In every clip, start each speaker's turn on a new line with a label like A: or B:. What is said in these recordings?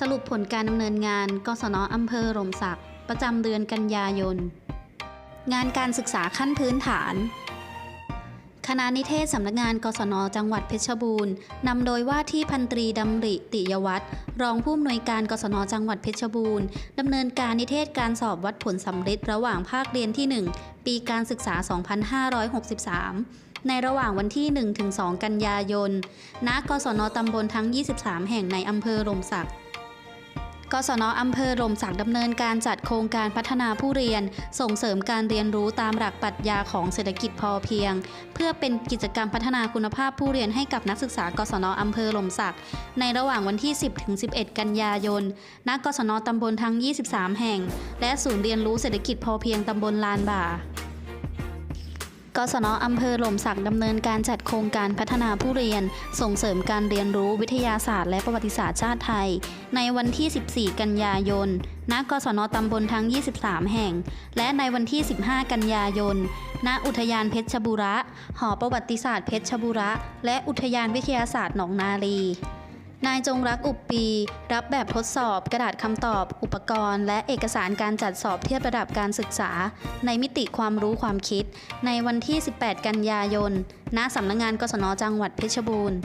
A: สรุปผลการดำเนินงานกศนอำเภอหล่มสักดิ์ประจำเดือนกันยายน งานการศึกษาขั้นพื้นฐาน คณะนิเทศสำนักงานกศนจังหวัดเพชรบูรณ์นำโดยว่าที่พันตรีดำริติยวัฒน์รองผู้อำนวยการกศนจังหวัดเพชรบูรณ์ดำเนินการนิเทศการสอบวัดผลสำเร็จระหว่างภาคเรียนที่ 1 ปีการศึกษา 2563ในระหว่างวันที่ 1-2 กันยายน ณ กศนตำบลทั้ง 23 แห่งในอำเภอลมสักดิ์ กศนอำเภอลมสักดำเนินการจัดโครงการพัฒนาผู้เรียน ส่งเสริมการเรียนรู้ตามหลักปรัชญาของเศรษฐกิจพอเพียง เพื่อเป็นกิจกรรมพัฒนาคุณภาพผู้เรียนให้กับนักศึกษากศนอำเภอลมสัก ในระหว่างวันที่ 10ถึง11 กันยายนณกศนตำบลทั้ง 23 แห่ง และศูนย์เรียนรู้เศรษฐกิจพอเพียงตำบลลานบ่า กศนอำเภอหล่มสักดำเนินการจัดโครงการพัฒนาผู้เรียน ส่งเสริมการเรียนรู้วิทยาศาสตร์และประวัติศาสตร์ชาติไทย ในวันที่ 14 กันยายน ณ กศนตำบลทั้ง 23 แห่ง และในวันที่ 15 กันยายน ณ อุทยานเพชรบุระ หอประวัติศาสตร์เพชรบุระ และอุทยานวิทยาศาสตร์หนองนาลี นายจงรักอุปปี รับแบบทดสอบกระดาษคำตอบ อุปกรณ์ และเอกสารการจัดสอบเทียบระดับการศึกษา ในมิติความรู้ความคิด ในวันที่ 18 กันยายน ณ สำนักงานกศนจังหวัดเพชรบูรณ์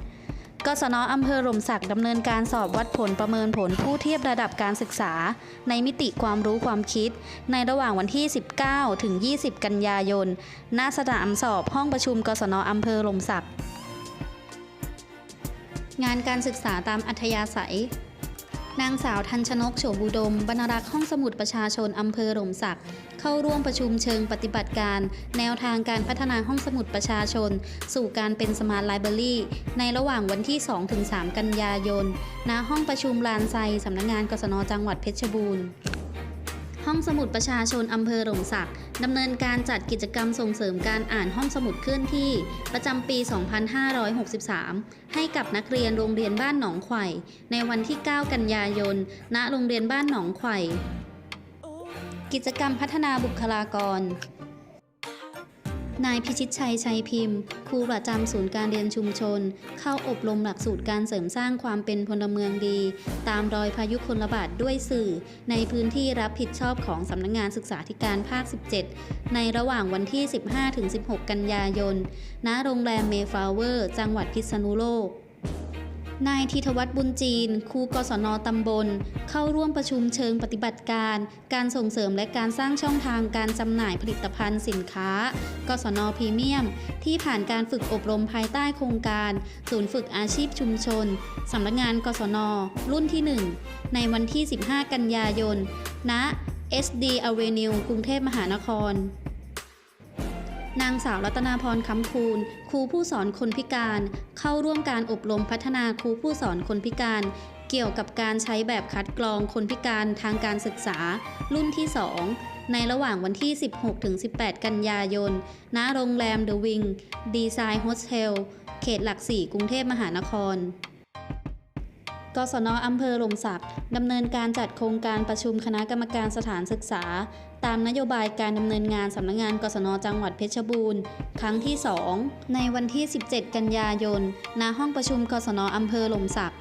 A: กศนอำเภอหล่มสักดำเนินการสอบวัดผลประเมินผลผู้เทียบระดับการศึกษา ในมิติความรู้ความคิด ในระหว่างวันที่ 19 ถึง 20 กันยายน ณ สนามสอบห้องประชุมกศนอำเภอหล่มสัก งานการศึกษาตามอัธยาศัย นางสาวทันชนกโฉบุดม บรรณารักษ์ห้องสมุดประชาชนอำเภอหล่มสัก เข้าร่วมประชุมเชิงปฏิบัติการ แนวทางการพัฒนาห้องสมุดประชาชน สู่การเป็นสมาร์ทไลบรารีในระหว่างวันที่ 2-3 กันยายน ณ ห้องประชุมลานไซสำนักงานกศนจังหวัดเพชรบูรณ์ ห้องสมุดประชาชนอำเภอหลงศักดำเนินการจัดกิจกรรมส่งเสริมการอ่านห้องสมุดเคลื่อนที่ ประจำปี 2563 ให้กับนักเรียนโรงเรียนบ้านหนองไข่ ในวันที่ 9 กันยายน ณ โรงเรียนบ้านหนองไข่ กิจกรรมพัฒนาบุคลากร นายพิชิตชัยชัยพิมพ์ ครูประจำศูนย์การเรียนชุมชน เข้าอบรมหลักสูตรการเสริมสร้างความเป็นพลเมืองดี ตามรอยพายุคนระบาดด้วยสื่อ ในพื้นที่รับผิดชอบของสำนักงานศึกษาธิการภาค 17 ในระหว่างวันที่ 15-16 กันยายน ณ โรงแรมเมฟลาวเวอร์ จังหวัดพิษณุโลก นายธีทวัฒน์บุญจีน ครูกศนตำบล เข้าร่วมประชุมเชิงปฏิบัติการ การส่งเสริมและการสร้างช่องทางการจำหน่ายผลิตภัณฑ์สินค้า กศนพรีเมียม ที่ผ่านการฝึกอบรมภายใต้โครงการ ศูนย์ฝึกอาชีพชุมชนสำนักงาน กศน รุ่นที่ 1 ในวันที่ 15 กันยายนณ SD Avenue กรุงเทพมหานคร นางสาวรัตนาพรคำคูณ ครูผู้สอนคนพิการ เข้าร่วมการอบรมพัฒนาครูผู้สอนคนพิการ เกี่ยวกับการใช้แบบคัดกรองคนพิการทางการศึกษา รุ่นที่ 2 ในระหว่างวันที่ 16-18 กันยายน ณ โรงแรมเดอะวิง ดีไซน์โฮสเทล เขตหลักสี่กรุงเทพมหานครกศนอำเภอหล่มสักดำเนินการจัดโครงการประชุมคณะกรรมการสถานศึกษา ตามนโยบายการดำเนินงานสำนักงานกศนจังหวัดเพชรบูรณ์ ครั้งที่ 2 ในวันที่ 17 กันยายน ณ ห้องประชุมกศนอำเภอหล่มสัก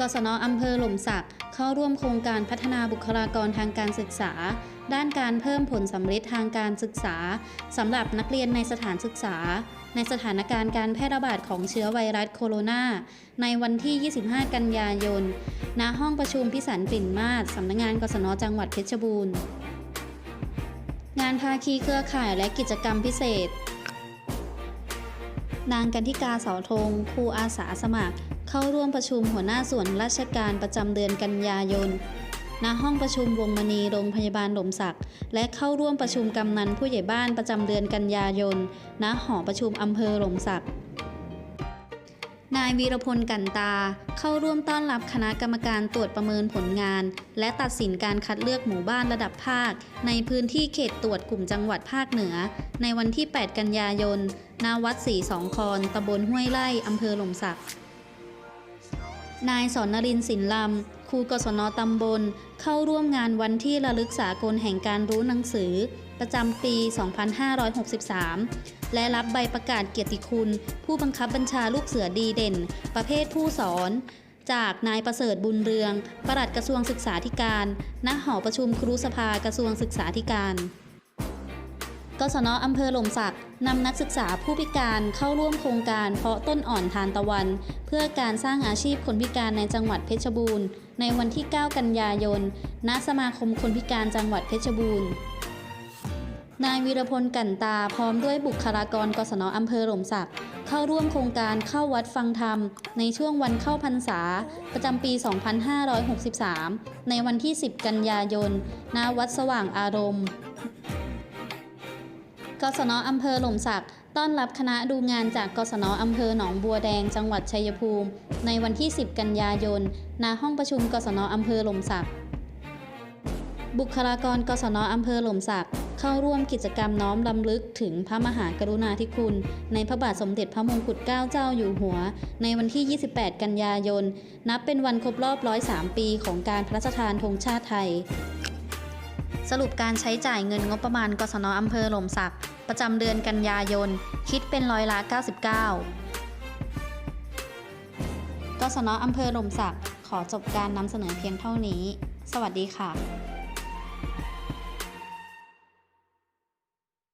A: กศนอำเภอหล่มสักเข้าร่วมโครงการพัฒนาบุคลากรทางการศึกษา ด้านการเพิ่มผลสำเร็จทางการศึกษาสำหรับนักเรียนในสถานศึกษา ในสถานการณ์การแพร่ระบาดของเชื้อไวรัสโคโรนาในวันที่ 25 กันยายน ณ ห้องประชุมพิสันปิ่นมาศสำนักงานกศนจังหวัดเพชรบูรณ์ งานภาคีเครือข่ายและกิจกรรมพิเศษ นางกันทิกาเสาธงครูอาสาสมัคร เข้าร่วมประชุมหัวหน้าส่วนราชการประจำเดือนกันยายน ณห้องประชุมวงมณีโรงพยาบาลหล่มสัก และเข้าร่วมประชุมกำนันผู้ใหญ่บ้านประจำเดือนกันยายน ณหอประชุมอำเภอหล่มสักนายวีรพลกันตา เข้าร่วมต้อนรับคณะกรรมการตรวจประเมินผลงาน และตัดสินการคัดเลือกหมู่บ้านระดับภาค ในพื้นที่เขตตรวจกลุ่มจังหวัดภาคเหนือ ในวันที่ 8 กันยายนณวัดศรีสองคอนตำบลห้วยไร่อำเภอหล่มสัก นายสอนนรินทร์สินลำ รูกศนตำบล เข้าร่วมงานวันที่ระลึกสากลแห่งการรู้หนังสือ ประจำปี 2563 และรับใบประกาศเกียรติคุณ ผู้บังคับบัญชาลูกเสือดีเด่น ประเภทผู้สอน จากนายประเสริฐบุญเรือง ปลัดกระทรวงศึกษาธิการ ณ หอประชุมครูสภากระทรวงศึกษาธิการกศนอำเภอหล่มสักนำนักศึกษาผู้พิการเข้าร่วมโครงการเพาะต้นอ่อนทานตะวัน เพื่อการสร้างอาชีพคนพิการในจังหวัดเพชรบูรณ์ ในวันที่ 9 กันยายน ณ สมาคมคนพิการจังหวัดเพชรบูรณ์ นายวีรพลกั่นตาพร้อมด้วยบุคลากรกศนอำเภอหล่มสักเข้าร่วมโครงการเข้าวัดฟังธรรม ในช่วงวันเข้าพรรษา ประจำปี 2563 ในวันที่ 10 กันยายน ณ วัดสว่างอารมณ์กศนอำเภอหล่มสัก ต้อนรับคณะดูงานจากกศนอำเภอหนองบัวแดงจังหวัดชัยภูมิ ในวันที่ 10 กันยายน ณ ห้องประชุมกศนอำเภอหล่มสัก บุคลากรกศนอำเภอหล่มสักเข้าร่วมกิจกรรมน้อมลำลึกถึงพระมหากรุณาธิคุณ ในพระบาทสมเด็จพระมงกุฎเกล้าเจ้าอยู่หัว ในวันที่ 28 กันยายน นับเป็นวันครบรอบ 103 ปีของการพระราชทานธงชาติไทย สรุปการใช้จ่ายเงินงบประมาณกศนอำเภอหล่มสัก ประจำเดือนกันยายน คิดเป็นร้อยละ 99กสนอำเภอลมสักขอจบการนำเสนอเพียงเท่านี้ สวัสดีค่ะ